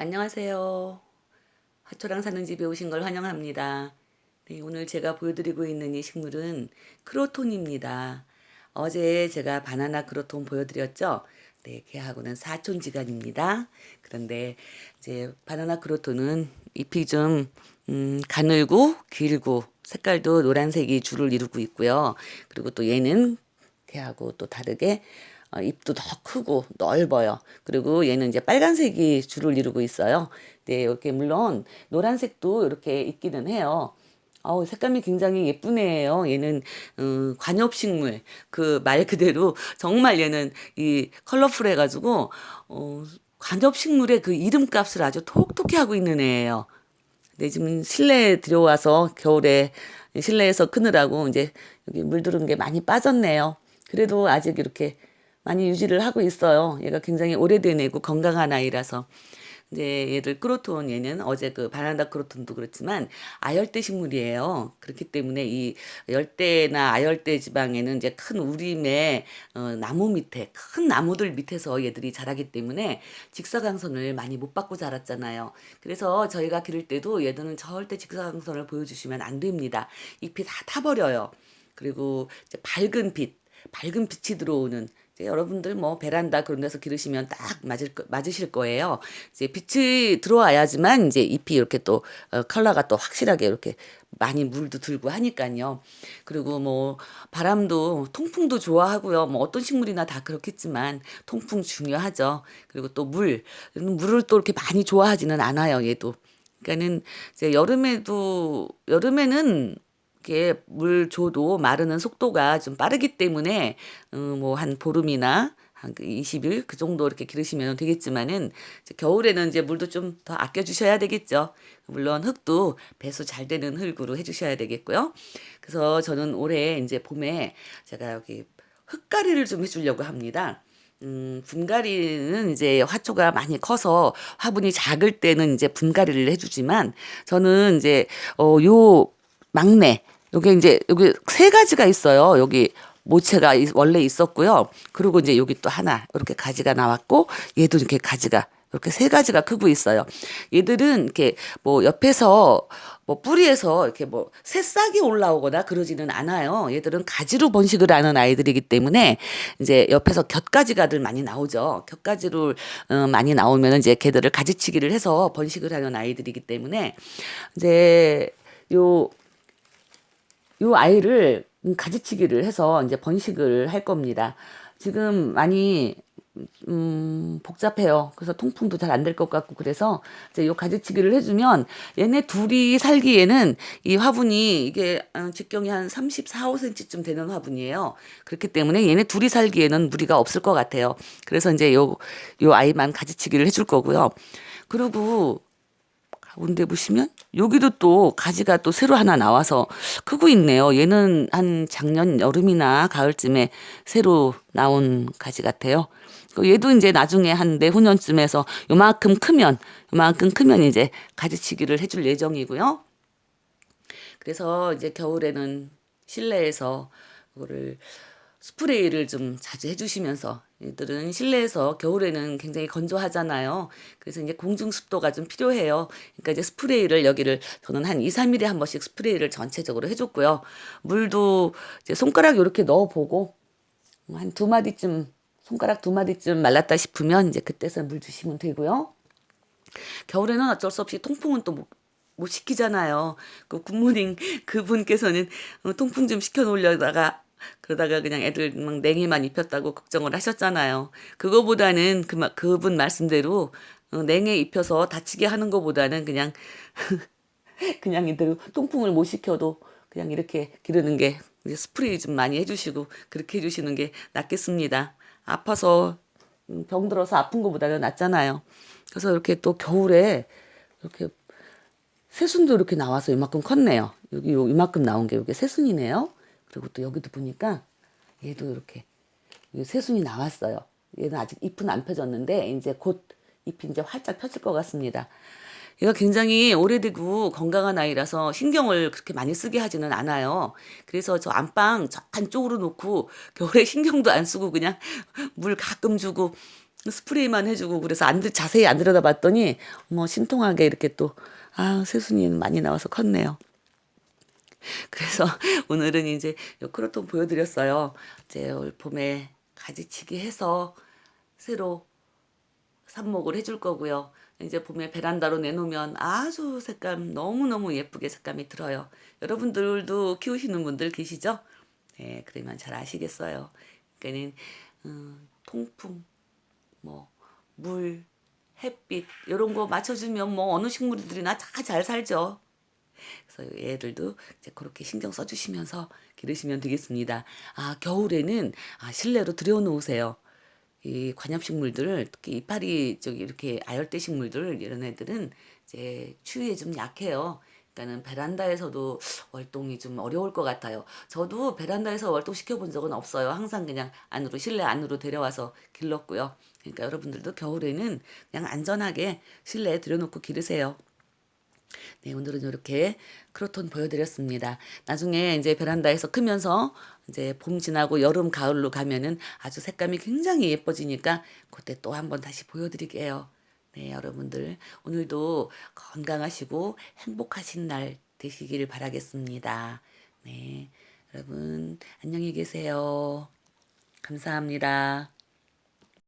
안녕하세요. 화초랑 사는 집에 오신 걸 환영합니다. 네, 오늘 제가 보여드리고 있는 이 식물은 크로톤입니다. 어제 제가 바나나 크로톤 보여드렸죠? 네, 걔하고는 사촌지간입니다. 그런데 이제 바나나 크로톤은 잎이 좀 음, 가늘고 길고 색깔도 노란색이 줄을 이루고 있고요. 그리고 또 얘는 걔하고 또 다르게 어, 잎도 더 크고 넓어요. 그리고 얘는 이제 빨간색이 줄을 이루고 있어요. 네, 이렇게 물론 노란색도 이렇게 있기는 해요. 어우, 색감이 굉장히 애예요. 얘는 음, 관엽식물 그 말 그대로 정말 얘는 이 컬러풀해가지고 어, 관엽식물의 그 이름값을 아주 톡톡히 하고 있는 애예요. 네, 지금 실내에 들여와서 겨울에 실내에서 크느라고 이제 여기 물들은 게 많이 빠졌네요. 그래도 아직 이렇게 많이 유지를 하고 있어요. 얘가 굉장히 오래된 애고 건강한 아이라서. 이제 얘를 크로톤 얘는 어제 그 바나나 크로톤도 그렇지만 아열대 식물이에요. 그렇기 때문에 이 열대나 아열대 지방에는 이제 큰 우림의 어, 나무 밑에 큰 나무들 밑에서 얘들이 자라기 때문에 직사광선을 많이 못 받고 자랐잖아요. 그래서 저희가 기를 때도 얘들은 절대 직사광선을 보여주시면 안 됩니다. 잎이 다 타버려요. 그리고 이제 밝은 빛, 밝은 빛이 들어오는 여러분들 뭐 베란다 그런 데서 기르시면 딱 맞을 거, 맞으실 거예요. 이제 빛이 들어와야지만 이제 잎이 이렇게 또 어, 컬러가 또 확실하게 이렇게 많이 물도 들고 하니까요. 그리고 뭐 바람도 통풍도 좋아하고요. 뭐 어떤 식물이나 다 그렇겠지만 통풍 중요하죠. 그리고 또 물, 물을 또 이렇게 많이 좋아하지는 않아요. 얘도. 그러니까는 이제 여름에도 여름에는 이렇게 물 줘도 마르는 속도가 좀 빠르기 때문에 어, 뭐한 보름이나 한 20일 그 정도 이렇게 기르시면 되겠지만은 이제 겨울에는 이제 물도 좀 더 아껴 주셔야 되겠죠. 물론 흙도 배수 잘 되는 흙으로 해 주셔야 되겠고요. 그래서 저는 올해 이제 봄에 제가 여기 흙가리를 좀 해주려고 합니다. 음, 분갈이는 이제 화초가 많이 커서 화분이 작을 때는 이제 분갈이를 해주지만 저는 이제 어, 요 막내 요게 이제 여기 세 가지가 있어요. 여기 모체가 이- 원래 있었고요. 그리고 이제 여기 또 하나 이렇게 가지가 나왔고 얘도 이렇게 가지가 이렇게 세 가지가 크고 있어요. 얘들은 이렇게 뭐 옆에서 뭐 뿌리에서 이렇게 뭐 새싹이 올라오거나 그러지는 않아요. 얘들은 가지로 번식을 하는 아이들이기 때문에 이제 옆에서 곁가지가들 많이 나오죠. 곁가지로 어, 많이 나오면 이제 걔들을 가지치기를 해서 번식을 하는 아이들이기 때문에 이제 요 요 아이를 가지치기를 해서 이제 번식을 할 겁니다. 지금 많이 음, 복잡해요. 그래서 통풍도 잘 안 될 것 같고 그래서 이제 요 가지치기를 해주면 얘네 둘이 살기에는 이 화분이 이게 어, 직경이 한 34, 5cm쯤 되는 화분이에요. 그렇기 때문에 얘네 둘이 살기에는 무리가 없을 것 같아요. 그래서 이제 요, 요 아이만 가지치기를 해줄 거고요. 그리고 가운데 보시면 여기도 또 가지가 또 새로 하나 나와서 크고 있네요. 얘는 한 작년 여름이나 가을쯤에 새로 나온 가지 같아요. 그 얘도 이제 나중에 한 내후년쯤에서 요만큼 크면 요만큼 크면 이제 가지치기를 해줄 예정이고요. 그래서 이제 겨울에는 실내에서 그거를 스프레이를 좀 자주 해주시면서 얘들은 실내에서 겨울에는 굉장히 건조하잖아요. 그래서 이제 공중 습도가 좀 필요해요. 그러니까 이제 스프레이를 여기를 저는 한 2, 3일에 한 번씩 스프레이를 전체적으로 해줬고요. 물도 이제 손가락 이렇게 넣어보고 한 두 마디쯤 손가락 두 마디쯤 말랐다 싶으면 이제 그때서 물 주시면 되고요. 겨울에는 어쩔 수 없이 통풍은 또 못, 못 시키잖아요. 그 굿모닝 그분께서는 어, 통풍 좀 시켜 놓으려다가 그러다가 그냥 애들 막 냉이만 입혔다고 걱정을 하셨잖아요. 그거보다는 그 마- 그분 말씀대로 어, 냉에 입혀서 다치게 하는 것보다는 그냥 그냥 이대로 통풍을 못 시켜도 그냥 이렇게 기르는 게 스프레이 좀 많이 해주시고 그렇게 해주시는 게 낫겠습니다. 아파서 음, 병 들어서 아픈 것보다는 낫잖아요. 그래서 이렇게 또 겨울에 이렇게 새순도 이렇게 나와서 이만큼 컸네요. 여기 요 이만큼 나온 게 이게 새순이네요. 그리고 또 여기도 보니까 얘도 이렇게 이 새순이 나왔어요. 얘는 아직 잎은 안 펴졌는데 이제 곧 잎이 이제 활짝 펴질 것 같습니다. 얘가 굉장히 오래되고 건강한 아이라서 신경을 그렇게 많이 쓰게 하지는 않아요. 그래서 저 안방 저 안쪽으로 놓고 겨울에 신경도 안 쓰고 그냥 물 가끔 주고 스프레이만 해주고 그래서 안 들- 자세히 안 들여다봤더니 뭐 신통하게 이렇게 또 아, 새순이는 많이 나와서 컸네요. 그래서 오늘은 이제 요 크로톤 보여드렸어요. 이제 올 봄에 가지치기 해서 새로 삽목을 해줄 거고요. 이제 봄에 베란다로 내놓으면 아주 색감 너무너무 예쁘게 색감이 들어요. 여러분들도 키우시는 분들 계시죠? 네, 그러면 잘 아시겠어요. 그러니까는 음, 통풍, 뭐 물, 햇빛 이런 거 맞춰주면 뭐 어느 식물들이나 다 잘 살죠. 그래서 얘들도 이제 그렇게 신경 써주시면서 기르시면 되겠습니다. 아 겨울에는 아 실내로 들여놓으세요. 이 관엽식물들 특히 이파리 저기 이렇게 아열대 식물들 이런 애들은 이제 추위에 좀 약해요. 그러니까는 베란다에서도 월동이 좀 어려울 것 같아요. 저도 베란다에서 월동 시켜본 적은 없어요. 항상 그냥 안으로 실내 안으로 데려와서 길렀고요. 그러니까 여러분들도 겨울에는 그냥 안전하게 실내에 들여놓고 기르세요. 네, 오늘은 이렇게 크로톤 보여드렸습니다. 나중에 이제 베란다에서 크면서 이제 봄 지나고 여름, 가을로 가면은 아주 색감이 굉장히 예뻐지니까 그때 또 한번 다시 보여드릴게요. 네, 여러분들 오늘도 건강하시고 행복하신 날 되시길 바라겠습니다. 네, 여러분 안녕히 계세요. 감사합니다.